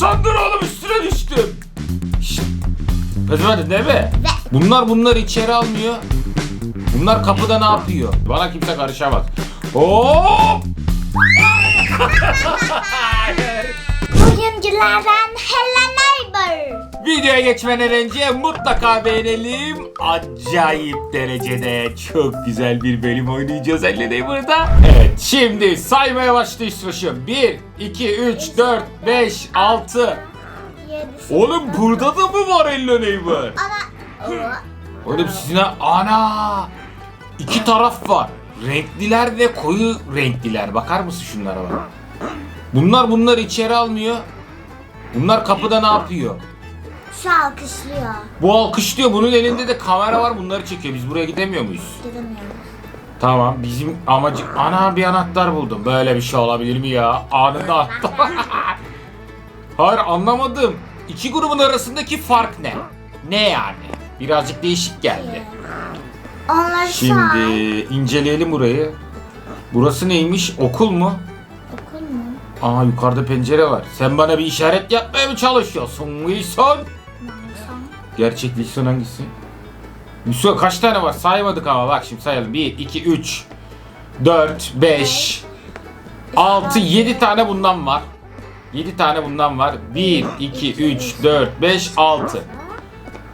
sandın oğlum üstüne düştüm. Şşt. Kızmadın değil mi? Bunlar bunları içeri almıyor. Bunlar kapıda ne yapıyor? Bana kimse karışamaz. Hop! Oyunculardan Hello Neighbor. Videoya geçmeden önce mutlaka beğenelim. Acayip derecede çok güzel bir bölüm oynayacağız Elle burada. Evet şimdi saymaya başla Yusuf'um. 1, 2, 3, 4, 5, 6. Yedisi. Oğlum burada da mı var Hello Neighbor? Ana. Oğlum sizin ana iki taraf var. Renkliler ve koyu renkliler. Bakar mısın şunlara bak. Bunlar bunları içeri almıyor. Bunlar kapıda ne yapıyor? Şu alkışlıyor. Bu alkışlıyor. Bunun elinde de kamera var. Bunları çekiyor. Biz buraya gidemiyor muyuz? Gidemiyoruz. Tamam. Bizim amacı... Ana bir anahtar buldum. Böyle bir şey olabilir mi ya? Anında anahtar. Hayır anlamadım. İki grubun arasındaki fark ne? Ne yani? Birazcık değişik geldi. Onları Şimdi say. inceleyelim burayı. Burası neymiş? Okul mu? Okul mu? Aa yukarıda pencere var. Sen bana bir işaret yapmaya mı çalışıyorsun Wilson? Gerçek Wilson hangisi? Wilson kaç tane var? Saymadık ama bak şimdi sayalım. 1, 2, 3, 4, 5, 6, 7 tane bundan var. 7 tane bundan var. 1, 2, 3, 4, 5, 6.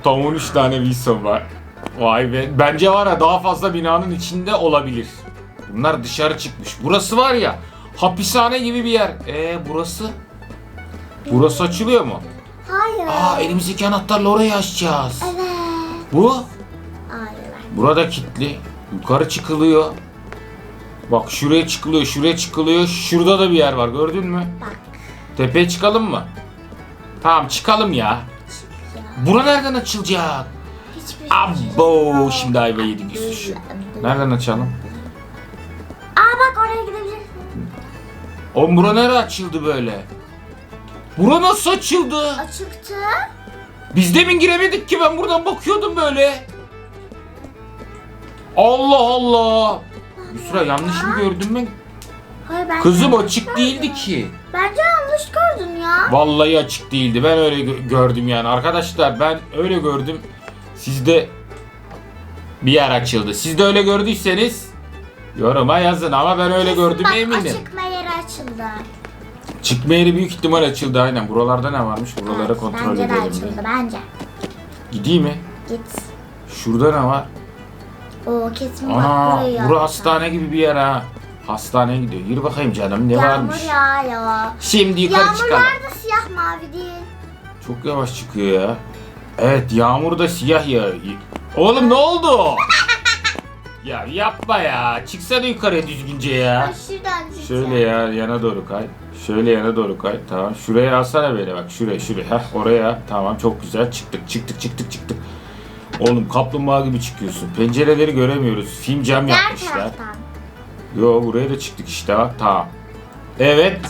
Tam 13 tane Wilson var. Vay be. Bence var ya daha fazla binanın içinde olabilir. Bunlar dışarı çıkmış. Burası var ya hapishane gibi bir yer. Ee burası? Burası açılıyor mu? Hayır. Aa elimizdeki anahtarla orayı açacağız. Evet. Bu? Hayır. Burada kilitli. Yukarı çıkılıyor. Bak şuraya çıkılıyor, şuraya çıkılıyor. Şurada da bir yer var gördün mü? Bak. Tepeye çıkalım mı? Tamam çıkalım ya. Ya. Bura nereden açılacak? Hiçbir Abo yok. şimdi ayva yedik Yusuf. Nereden açalım? Aa bak oraya gidebilirsin. Oğlum bura nereye açıldı böyle? Bura nasıl açıldı? Açıktı. Biz demin giremedik ki ben buradan bakıyordum böyle. Allah Allah. Yusra yanlış mı gördüm ben? Hayır ben Kızım yanlış açık gördüm. değildi ki. Bence yanlış gördün ya. Vallahi açık değildi. Ben öyle gö- gördüm yani. Arkadaşlar ben öyle gördüm. Sizde bir yer açıldı. Siz de öyle gördüyseniz yoruma yazın ama ben öyle Kesin gördüm bak, eminim. Açıkma yeri açıldı. Çıkma yeri büyük ihtimal açıldı aynen. Buralarda ne varmış? Buraları Evet, kontrol bence de edelim. açıldı bence. Gideyim mi? Git. Şurada ne var? O kesin bak Ana, burayı bura hastane gibi bir yer ha. Hastaneye gidiyor. Yürü bakayım canım ne Yağmur varmış? yağıyor. Şimdi yukarı çıkalım. Yağmurlar da siyah mavi değil. Çok yavaş çıkıyor ya. Evet yağmur da siyah ya. Oğlum ne oldu? ya yapma ya. Çıksana yukarıya düzgünce ya. Şuradan. Şöyle ya yana doğru kay. Şöyle yana doğru kay. Tamam. Şuraya alsana beni bak. Şuraya şuraya. Heh oraya. Tamam çok güzel. Çıktık çıktık çıktık çıktık. Oğlum kaplumbağa gibi çıkıyorsun. Pencereleri göremiyoruz. Film cam Diğer yapmışlar. taraftan. Yo buraya da çıktık işte bak. Tamam. Evet.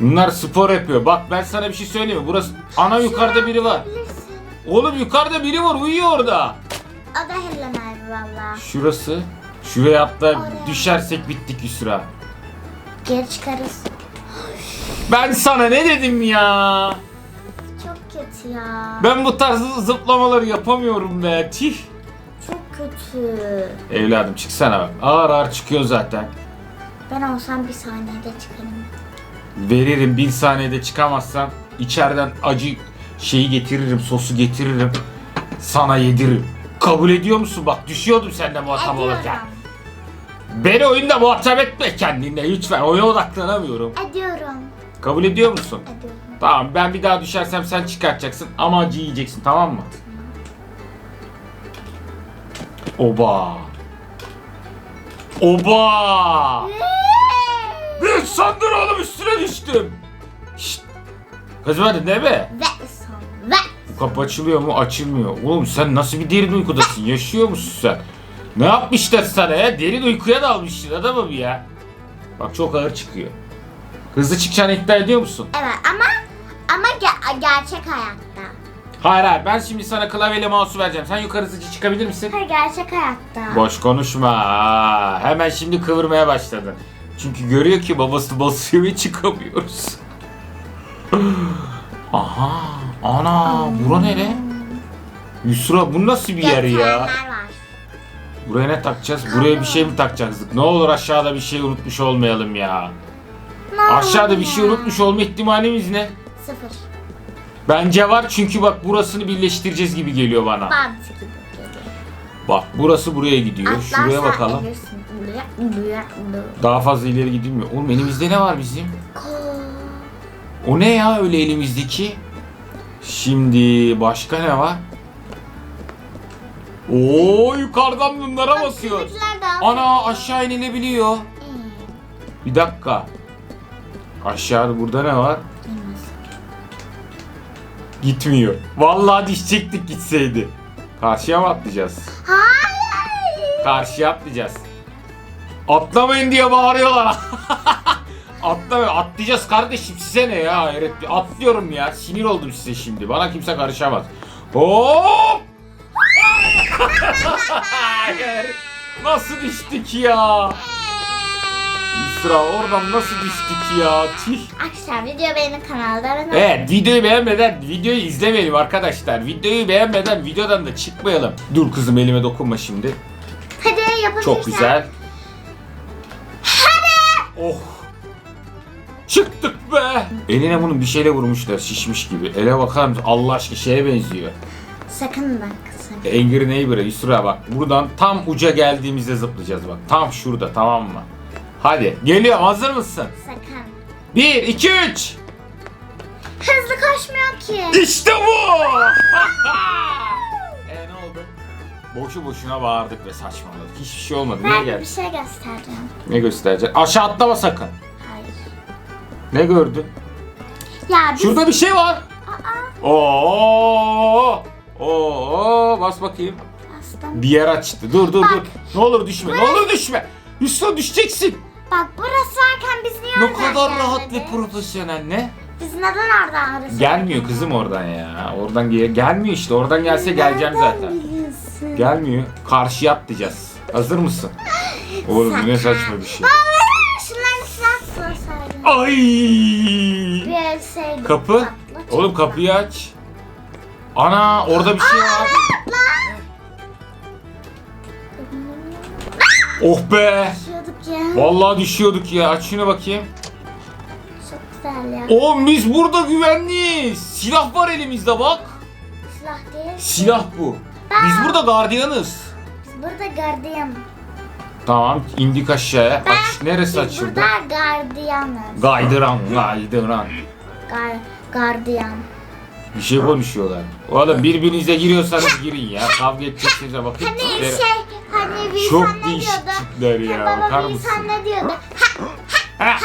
Bunlar spor yapıyor. Bak ben sana bir şey söyleyeyim mi? Burası ana yukarıda biri var. Bilirsin. Oğlum yukarıda biri var uyuyor orada. O da Neighbor valla. Şurası. Şuraya atla düşersek bittik Yusra. Geri çıkarız. Ben sana ne dedim ya? Çok kötü ya. Ben bu tarz zıplamaları yapamıyorum be. Tih. Çok kötü. Evladım çıksana bak. Ağır ağır çıkıyor zaten. Ben olsam bir saniyede çıkarım. Veririm bir saniyede çıkamazsan içeriden acı şeyi getiririm, sosu getiririm. Sana yediririm. Kabul ediyor musun? Bak düşüyordum senden muhatap olurken. Beni oyunda muhatap etme kendine lütfen. Oyuna odaklanamıyorum. Ediyorum. Kabul ediyor musun? Ediyorum. Tamam ben bir daha düşersem sen çıkartacaksın ama acı yiyeceksin tamam mı? Oba. Oba. Bir sandın oğlum üstüne düştüm. Şşt. Kızmadın değil mi? Ve son. Ve. Bu kapı açılıyor mu? Açılmıyor. Oğlum sen nasıl bir derin uykudasın? Yaşıyor musun sen? Ne yapmışlar sana ya? Derin uykuya dalmışsın adamım ya. Bak çok ağır çıkıyor. Hızlı çıkacağını iddia ediyor musun? Evet ama ama ge- gerçek hayatta. Hayır hayır ben şimdi sana klavyeyle mouse'u vereceğim. Sen yukarı hızlıca çıkabilir misin? Hayır gerçek hayatta. Boş konuşma. Aa, Hemen şimdi kıvırmaya başladın. Çünkü görüyor ki babası basıyor ve çıkamıyoruz. Aha. Ana. Bura nere? Yusra bu nasıl bir yer ya? Gökdelenler. Buraya ne takacağız? Buraya bir şey mi takacaktık? Ne olur aşağıda bir şey unutmuş olmayalım ya. Ne Aşağıda bir şey unutmuş olma ihtimalimiz ne? Sıfır. Bence var çünkü bak burasını birleştireceğiz gibi geliyor bana. Bantı gibi geliyor. Bak burası buraya gidiyor. Şuraya bakalım. ölürsün. Buraya, buraya, buraya. Daha fazla ileri gidilmiyor. Oğlum elimizde ne var bizim? O ne ya öyle elimizdeki? Şimdi başka ne var? Oo yukarıdan bunlara basıyor. Ana aşağı inilebiliyor. Ee, Bir dakika. Aşağıda burada ne var? Gitmiyor. Vallahi düşecektik gitseydi. Karşıya mı atlayacağız? Hayır. Karşıya atlayacağız. Atlamayın diye bağırıyorlar. Atlamayın. Atlayacağız kardeşim size ne ya? Evet, atlıyorum ya. Sinir oldum size şimdi. Bana kimse karışamaz. Hop! Hayır. Nasıl düştük ya? İsra oradan nasıl düştük ya? Tih. Arkadaşlar video benim kanalda ve Evet videoyu beğenmeden videoyu izlemeyelim arkadaşlar. Videoyu beğenmeden videodan da çıkmayalım. Dur kızım elime dokunma şimdi. Hadi yapabilirsen. Çok güzel. Oh. Çıktık be. Eline bunun bir şeyle vurmuşlar şişmiş gibi. Ele bakar mısın? Allah aşkına şeye benziyor. Sakın bak. Angry Neighbor'a Yusra bak. Buradan tam uca geldiğimizde zıplayacağız bak. Tam şurada tamam mı? Hadi geliyorum hazır mısın? Sakın. 1, 2, 3. Hızlı koşmuyor ki. İşte bu! e ne oldu? Boşu boşuna bağırdık ve saçmaladık. Hiçbir şey olmadı. Niye Ben bir şey göstereceğim. Ne gösterecek? Aşağı atlama sakın. Hayır. Ne gördün? Ya biz... Şurada bir şey var. Aa, Oo! Oo! Bas bakayım. bastım. Bir yer açtı. Dur dur Bak. dur. Ne olur düşme. Ne olur düşme. Üstüne düşeceksin. Bak burası varken biz niye Ne oradan kadar rahat ve gelmedik? profesyonel ne? Biz neden oradan arasın? Gelmiyor kızım oradan ya. Oradan gel gelmiyor işte. Oradan gelse geleceğim zaten. biliyorsun? Gelmiyor. Karşıya atlayacağız. Hazır mısın? Oğlum bu ne saçma bir şey. Baba şunların silah sorsaydın. Ay! Bir ölseydim. Kapı. Oğlum kapıyı aç. Ana orada bir şey var. Oh be. Düşüyorduk ya. Vallahi düşüyorduk ya. Aç şunu bakayım. Çok güzel ya. Oğlum biz burada güvenliyiz. Silah var elimizde bak. Silah değil. Silah bu. Biz burada gardiyanız. Biz burada gardiyan. Tamam indik aşağıya. Aç. Neresi Biz açıldı? burada gardiyanız. Gaydıran, gaydıran. Gar gardiyan. Bir şey konuşuyorlar. Oğlum birbirinize giriyorsanız girin ya. Kavga edeceksiniz de bakın. Hani şey hani Wilson Çok değişik diyordu? tipler ya. Baba Bakar Wilson mısın? ne diyordu? Ha,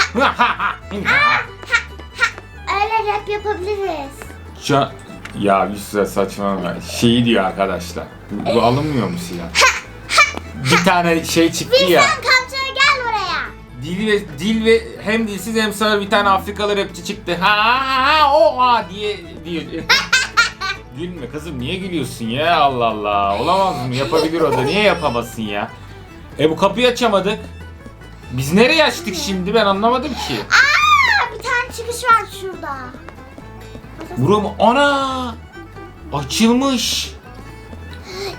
öyle rap yapabiliriz. Ca- ya bir süre saçmalama. Şeyi diyor arkadaşlar. Bu, bu alınmıyor mu silah? bir tane şey çıktı ya. Buraya. Dil ve dil ve hem dilsiz hem sağır bir tane Afrikalı rapçi çıktı. Ha ha ha o ha diye diyor. Gülme kızım niye gülüyorsun ya Allah Allah. Olamaz mı? Yapabilir o da. Niye yapamazsın ya? E bu kapıyı açamadık. Biz nereye açtık şimdi ben anlamadım ki. Aa, bir tane çıkış var şurada. Bura mı? Ana! Açılmış.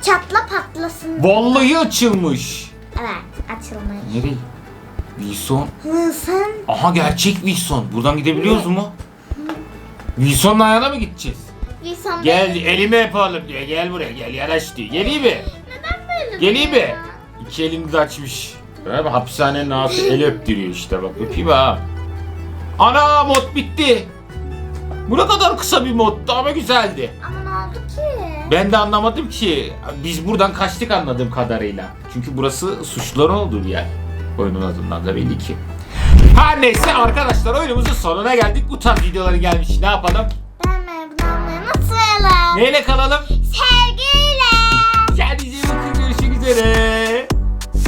Çatla patlasın. Vallahi açılmış. Evet açılmış. Nereye? Wilson. Wilson. Aha gerçek Wilson. Buradan gidebiliyoruz mu? Wilson'un ayağına mı gideceğiz? Wilson Gel benim- elime yapalım diyor. Gel buraya gel yanaş diyor. Geleyim mi? Neden böyle? Geleyim mi? diyor? İki elini de açmış. Böyle hapishanenin ağası el öptürüyor işte bak. Öpeyim ha. Ana mod bitti. Bu ne kadar kısa bir moddu ama güzeldi. Ama ne oldu ki? Ben de anlamadım ki. Biz buradan kaçtık anladığım kadarıyla. Çünkü burası suçluların olduğu bir yer. Oyunun adından da belli ki. Her neyse arkadaşlar oyunumuzun sonuna geldik. Bu tarz videoların gelmiş. Ne yapalım? Beğenmeyi, abone unutmayalım. Neyle kalalım? Sevgiyle. Kendinize iyi bakın. Görüşmek üzere.